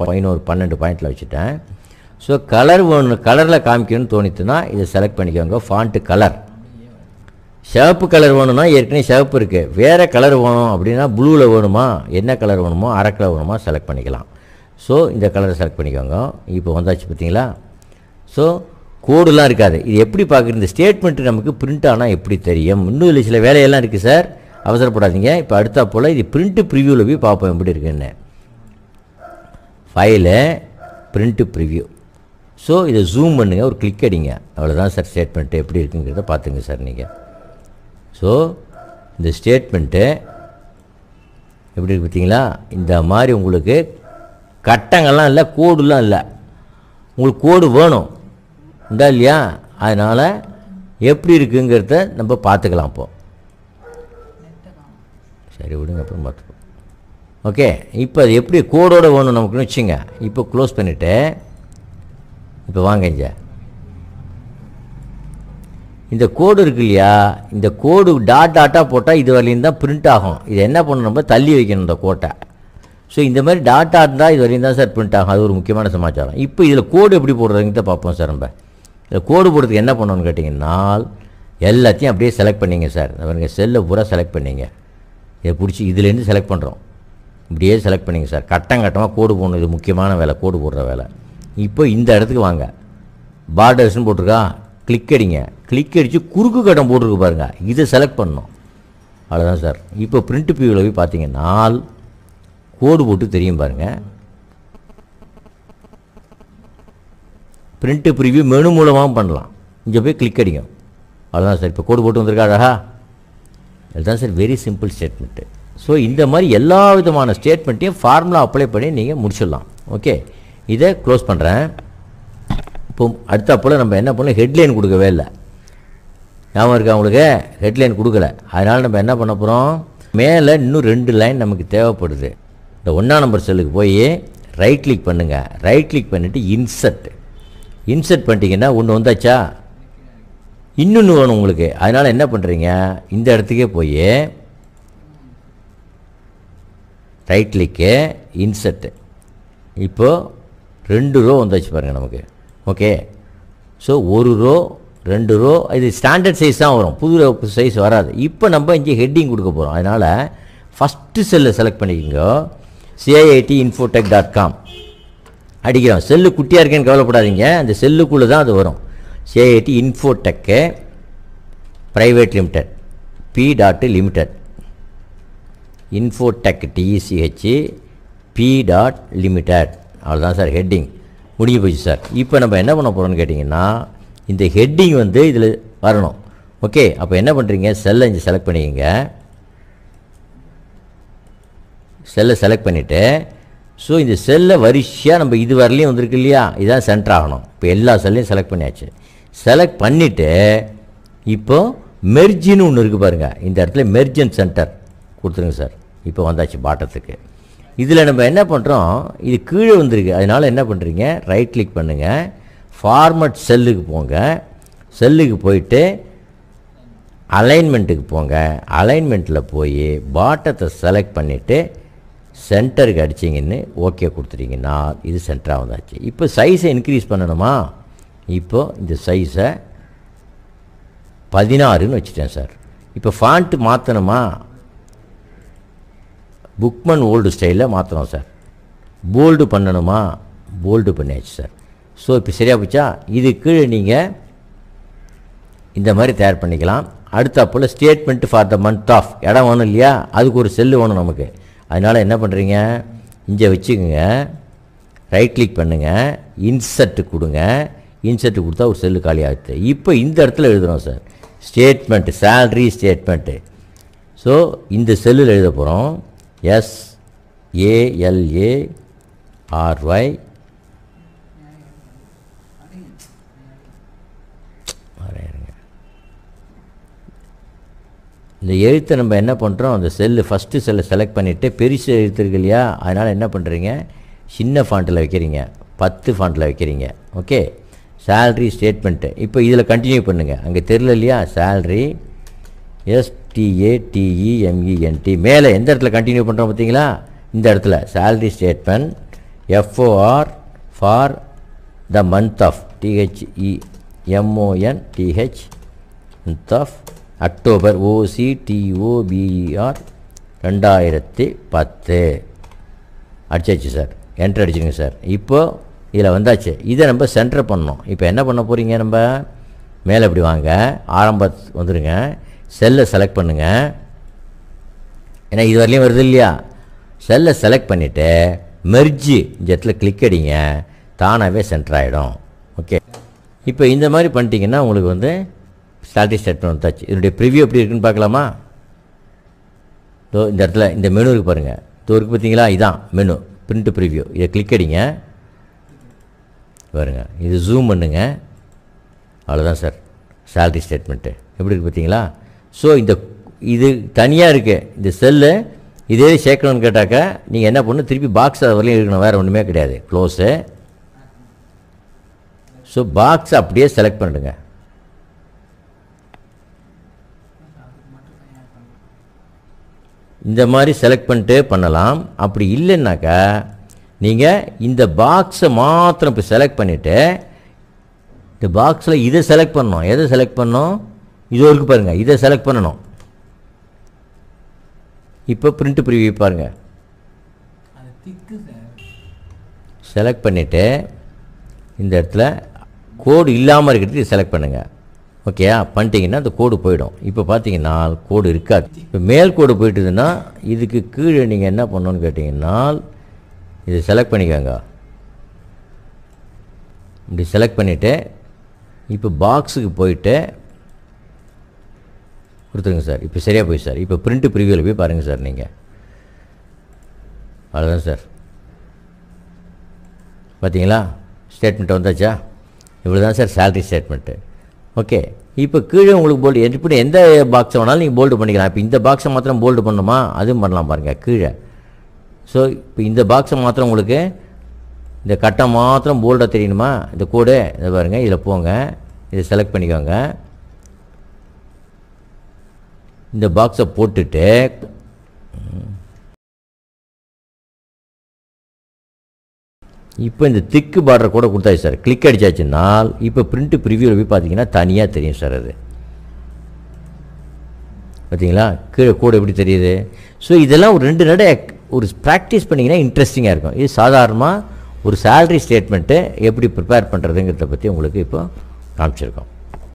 பதினோரு பன்னெண்டு பாயிண்டில் வச்சுட்டேன். ஸோ கலர் வேணும் கலரில் காமிக்கணும்னு தோணித்துன்னா இதை செலக்ட் பண்ணிக்கோங்க. ஃபாண்ட்டு கலர் சிவப்பு கலர் வேணும்னா ஏற்கனவே சிவப்பு இருக்குது வேறு கலர் வேணும் அப்படின்னா ப்ளூவில் வேணுமா? என்ன கலர் வேணுமோ அரை கலர் வேணுமா? செலக்ட் பண்ணிக்கலாம். ஸோ இந்த கலரை செலக்ட் பண்ணிக்கோங்க. இப்போ வந்தாச்சு பார்த்தீங்களா? ஸோ கோடுலாம் இருக்காது. இது எப்படி பார்க்குறது? இந்த ஸ்டேட்மெண்ட்டு நமக்கு பிரிண்ட் ஆனால் எப்படி தெரியும்? இன்னும் இல்லை சில வேலையெல்லாம் இருக்குது சார் அவசரப்படாதீங்க. இப்போ அடுத்தா போல் இது பிரிண்ட்டு ப்ரிவியூவில் போய் பார்ப்போம் எப்படி இருக்குன்னு. ஃபைலு பிரிண்ட்டு ப்ரிவ்யூ ஸோ இதை ஜூம் பண்ணுங்கள் ஒரு கிளிக் அடிங்க. அவ்வளோதான் சார் ஸ்டேட்மெண்ட்டு எப்படி இருக்குங்கிறத பார்த்துங்க சார் நீங்கள் ஸோ இந்த ஸ்டேட்மெண்ட்டு எப்படி இருக்கு பார்த்தீங்களா? இந்த மாதிரி உங்களுக்கு கட்டங்கள்லாம் இல்லை கோடுலாம் இல்லை. உங்களுக்கு கோடு வேணும். உண்டா இல்லையா? அதனால் எப்படி இருக்குங்கிறத நம்ம பார்த்துக்கலாம் இப்போ. சரி விடுங்க அப்புறம் பார்த்து ஓகே இப்போ அது எப்படி கோடோட வேணும் நமக்குன்னு வச்சுங்க. இப்போ க்ளோஸ் பண்ணிவிட்டு இப்போ வாங்க இங்க. இந்த கோடு இருக்கு இல்லையா? இந்த கோடு டாட் டாட்டாக போட்டால் இது வரையும் தான் பிரிண்ட் ஆகும். இது என்ன பண்ணணும் நம்ம? தள்ளி வைக்கணும் இந்த கோட்டை. ஸோ இந்த மாதிரி டாட்டா இருந்தால் இது வரையும் தான் சார் பிரிண்ட் ஆகும். அது ஒரு முக்கியமான சமாச்சாரம். இப்போ இதில் கோடு எப்படி போடுறதுங்க பார்ப்போம் சார் நம்ம. இதில் கோடு போடுறதுக்கு என்ன பண்ணணும்னு கேட்டிங்கன்னா எல்லாத்தையும் அப்படியே செலக்ட் பண்ணிங்க சார் பாருங்கள் செல்லை பூரா செலக்ட் பண்ணிங்க. இதை பிடிச்சி இதுலேருந்து செலக்ட் பண்ணுறோம் இப்படியே செலக்ட் பண்ணிங்க சார் கட்டம் கட்டமாக கோடு போடணும். இது முக்கியமான வேலை கோடு போடுற வேலை. இப்போ இந்த இடத்துக்கு வாங்க. பார்டர்ஸ்னு போட்டிருக்கா? கிளிக் அடிங்க. கிளிக் அடித்து குறுக்கு கட்டம் போட்டிருக்கு பாருங்கள் இதை செலக்ட் பண்ணணும். அவ்வளோதான் சார் இப்போ பிரிண்ட் பியூவில் போய் பார்த்தீங்கன்னா கோடு போட்டு தெரியும் பாருங்கள் பிரிண்ட்டு ப்ரிவியூ மெனு மூலமாகவும் பண்ணலாம். இங்கே போய் கிளிக் அடிங்க. அவ்வளோதான் சார் இப்போ கோடு போட்டு வந்திருக்கா அழகா? இதுதான் sir very simple statement so இந்த மாதிரி எல்லா விதமான ஸ்டேட்மெண்ட்டையும் ஃபார்முலா அப்ளை பண்ணி நீங்கள் முடிச்சிடலாம். ஓகே இதை க்ளோஸ் பண்ணுறேன் இப்போ அடுத்த போல் நம்ம என்ன பண்ணோம் ஹெட்லைன் கொடுக்கவே இல்லை. ஞாபகம் இருக்கா அவங்களுக்கு ஹெட்லைன் கொடுக்கல. அதனால் நம்ம என்ன பண்ண போகிறோம் மேலே இன்னும் ரெண்டு லைன் நமக்கு தேவைப்படுது. இந்த ஒன்றா நம்பர் செல்லுக்கு போய் ரைட் கிளிக் பண்ணுங்கள் ரைட் கிளிக் பண்ணிவிட்டு இன்சர்ட் இன்சர்ட் பண்ணிட்டீங்கன்னா ஒன்று வந்தாச்சா? இன்னொன்று வேணும் உங்களுக்கு. அதனால் என்ன பண்ணுறீங்க இந்த இடத்துக்கே போய் ரைட் கிளிக்கு இன்சர்ட்டு இப்போது ரெண்டு ரோ வந்தாச்சு பாருங்கள் நமக்கு. ஓகே ஸோ ஒரு ரோ ரெண்டு ரோ இது ஸ்டாண்டர்ட் சைஸ் தான் வரும். புது சைஸ் வராது. இப்போ நம்ம இங்கே ஹெட்டிங் கொடுக்க போகிறோம் அதனால் ஃபஸ்ட்டு செல்லை செலக்ட் பண்ணிக்கோங்க. சிஐஐடி இன்ஃபோடெக் டாட் காம் அடிக்கிறோம். செல்லு குட்டியாக இருக்கேன்னு கவலைப்படாதீங்க. அந்த செல்லுக்குள்ளே தான் அது வரும். CIIT infotech private limited P dot limited infotech TECH P dot limited அவ்வளோதான் சார் ஹெட்டிங் முடிஞ்சு போச்சு சார் இப்போ நம்ம என்ன பண்ண போகிறோம்னு கேட்டிங்கன்னா இந்த ஹெட்டிங் வந்து இதில் வரணும். ஓகே அப்போ என்ன பண்ணுறீங்க செல்லை இங்கே செலக்ட் பண்ணிக்கங்க. செல்லை செலக்ட் பண்ணிவிட்டு ஸோ இந்த செல்லை வரிசையாக நம்ம இது வரலையும் வந்திருக்கு இல்லையா? இதுதான் சென்டர் ஆகணும். இப்போ எல்லா செல்லையும் செலக்ட் பண்ணியாச்சு. செலக்ட் பண்ணிவிட்டு இப்போது மெர்ஜின்னு ஒன்று இருக்குது பாருங்கள் இந்த இடத்துல மெர்ஜன் சென்டர் கொடுத்துருங்க சார். இப்போ வந்தாச்சு பாட்டத்துக்கு. இதில் நம்ம என்ன பண்ணுறோம் இது கீழே வந்திருக்கு. அதனால் என்ன பண்ணுறீங்க ரைட் கிளிக் பண்ணுங்கள் ஃபார்மட் செல்லுக்கு போங்க. செல்லுக்கு போயிட்டு அலைன்மெண்ட்டுக்கு போங்க. அலைன்மெண்ட்டில் போய் பாட்டத்தை செலக்ட் பண்ணிவிட்டு சென்டருக்கு அடிச்சிங்கன்னு ஓகே கொடுத்துட்டீங்கன்னா இது சென்டராக வந்தாச்சு. இப்போ சைஸை இன்க்ரீஸ் பண்ணணுமா? இப்போ இந்த சைஸை பதினாறுன்னு வச்சுட்டேன் சார். இப்போ ஃபாண்ட்டு மாற்றணுமா புக்மன் ஓல்டு ஸ்டைலில் மாற்றுறோம் சார் போல்டு பண்ணணுமா? போல்டு பண்ணியாச்சு சார் ஸோ இப்போ சரியாக போச்சா? இது கீழே நீங்கள் இந்த மாதிரி தயார் பண்ணிக்கலாம். அடுத்தாப்புல statement for the month of இடம் வேணும் இல்லையா? அதுக்கு ஒரு செல்லு வேணும் நமக்கு. அதனால் என்ன பண்ணுறீங்க இங்கே வச்சுக்கோங்க. ரைட் கிளிக் பண்ணுங்கள் இன்சர்ட் கொடுங்க. இன்சர்ட் கொடுத்தா ஒரு செல்லு காலி ஆகுது. இப்போ இந்த இடத்துல எழுதுகிறோம் sir statement salary statement so இந்த செல்லில் எழுத போகிறோம் எஸ் ஏஎல்ஏ ஆர்ஒய் இந்த எழுத்தை நம்ம என்ன பண்ணுறோம் அந்த செல்லு ஃபஸ்ட்டு செல்லை செலக்ட் பண்ணிவிட்டு பெருசு எழுத்து இருக்கு இல்லையா? அதனால் என்ன பண்ணுறீங்க சின்ன ஃபாண்ட்டில் வைக்கிறீங்க. பத்து ஃபாண்ட்டில் வைக்கிறீங்க. ஓகே சேல்ரி ஸ்டேட்மெண்ட்டு இப்போ இதில் கண்டினியூ பண்ணுங்கள் அங்கே தெரில இல்லையா? சேல்ரி எஸ் எஸ்டிஏடிஇஎம்இஎன்டி மேலே எந்த இடத்துல கண்டினியூ பண்ணுறோம் பார்த்தீங்களா? இந்த இடத்துல. Salary statement FOR for the month of THE MON TH month of October OCTOBER ரெண்டாயிரத்தி பத்து. அடிச்சாச்சு சார் என்ட்ரு அடிச்சிருங்க சார் இப்போ இதில் வந்தாச்சு. இதை நம்ம சென்டர் பண்ணோம் இப்போ என்ன பண்ண போகிறீங்க நம்ம? மேலே இப்படி வாங்க. ஆரம்ப வந்துடுங்க செல்லை செலக்ட் பண்ணுங்கள் ஏன்னா இது வரலையும் வருது இல்லையா? செல்லை செலக்ட் பண்ணிவிட்டு மெர்ஜி இந்த இடத்துல கிளிக் அடிங்க. தானாகவே சென்டர் ஆகிடும் ஓகே இப்போ இந்த மாதிரி பண்ணிட்டீங்கன்னா உங்களுக்கு வந்து சேலரி ஸ்டேட்மெண்ட் வந்தாச்சு இதனுடைய ப்ரிவ்யூ எப்படி இருக்குன்னு பார்க்கலாமா? இந்த இடத்துல இந்த மெனு இருக்கு பாருங்கள் இதோ பார்த்தீங்களா? இதான் மெனு பிரிண்ட் ப்ரிவியூ இதை கிளிக் அடிங்க. பாருங்க. இது ஜூம் பண்ணுங்க. அவ்வளோதான் சார் சேலரி ஸ்டேட்மெண்ட்டு எப்படி இருக்கு பார்த்தீங்களா? ஸோ இந்த இது தனியாக இருக்குது இந்த செல்லு இதே சேர்க்கணும்னு கேட்டாக்கா நீங்கள் என்ன பண்ணணும்? திருப்பி பாக்ஸ் அது வரலையும் இருக்கணும் வேறு ஒன்றுமே கிடையாது. க்ளோஸு ஸோ பாக்ஸ் அப்படியே செலக்ட் பண்ணிடுங்க. இந்த மாதிரி செலக்ட் பண்ணிட்டு பண்ணலாம். அப்படி இல்லைன்னாக்கா நீங்கள் இந்த பாக்ஸை மாத்திரம் இப்போ செலக்ட் பண்ணிவிட்டு இந்த பாக்ஸில் இதை செலக்ட் பண்ணோம் எதை செலக்ட் பண்ணோம் இது வரைக்கும் பாருங்கள் இதை செலக்ட் பண்ணணும். இப்போ பிரிண்ட் ப்ரிவியூ பாருங்கள் செலக்ட் பண்ணிவிட்டு இந்த இடத்துல கோடு இல்லாமல் இருக்கிறதுக்கு செலக்ட் பண்ணுங்கள் ஓகேயா பண்ணிட்டீங்கன்னா அந்த கோடு போயிடும். இப்போ பார்த்தீங்கன்னா கோடு இருக்காது. இப்போ மேல் கோடு போயிட்டுதுன்னா இதுக்கு கீழே நீங்கள் என்ன பண்ணணும்னு கேட்டிங்கன்னா இதை செலக்ட் பண்ணிக்கோங்க. இப்படி செலக்ட் பண்ணிவிட்டு இப்போ பாக்ஸுக்கு போயிட்டு கொடுத்துருங்க சார். இப்போ சரியாக போய் சார். இப்போ பிரிண்ட் ப்ரிவியூவில் போய் பாருங்கள் சார் நீங்கள் அவ்வளோதான் சார். பார்த்தீங்களா ஸ்டேட்மெண்ட் வந்தாச்சா? இவ்வளோ தான் சார் சேலரி ஸ்டேட்மெண்ட்டு ஓகே இப்போ கீழே உங்களுக்கு போல்டு எப்படி எந்த பாக்ஸை வேணாலும் நீங்கள் போல்டு பண்ணிக்கலாம். இப்போ இந்த பாக்ஸை மாத்திரம் போல்டு பண்ணணுமா? அதுவும் பண்ணலாம் பாருங்கள் கீழே. ஸோ இப்போ இந்த பாக்ஸை மாத்திரம் உங்களுக்கு இந்த கட்டை மாத்திரம் போல்டாக தெரியணுமா? இந்த கோடு இதை பாருங்கள் இதில் போங்க. இதை செலக்ட் பண்ணிக்கோங்க. இந்த பாக்ஸை போட்டுட்டு இப்போ இந்த திக்கு பார்டர் கூட கொடுத்தாச்சு சார் கிளிக் அடித்தாச்சுன்னா இப்போ பிரிண்ட்டு ப்ரிவியூவில் போய் பார்த்தீங்கன்னா தனியாக தெரியும் சார் அது. பார்த்தீங்களா? கீழே கூட எப்படி தெரியுது? ஸோ இதெல்லாம் ஒரு ரெண்டு நடை ஒரு ப்ராக்டிஸ் பண்ணிங்கன்னா இன்ட்ரெஸ்டிங்காக இருக்கும். இது சாதாரணமாக ஒரு சேலரி ஸ்டேட்மெண்ட்டு எப்படி ப்ரிப்பேர் பண்ணுறதுங்கிறத பற்றி உங்களுக்கு இப்போ காமிச்சிருக்கோம்.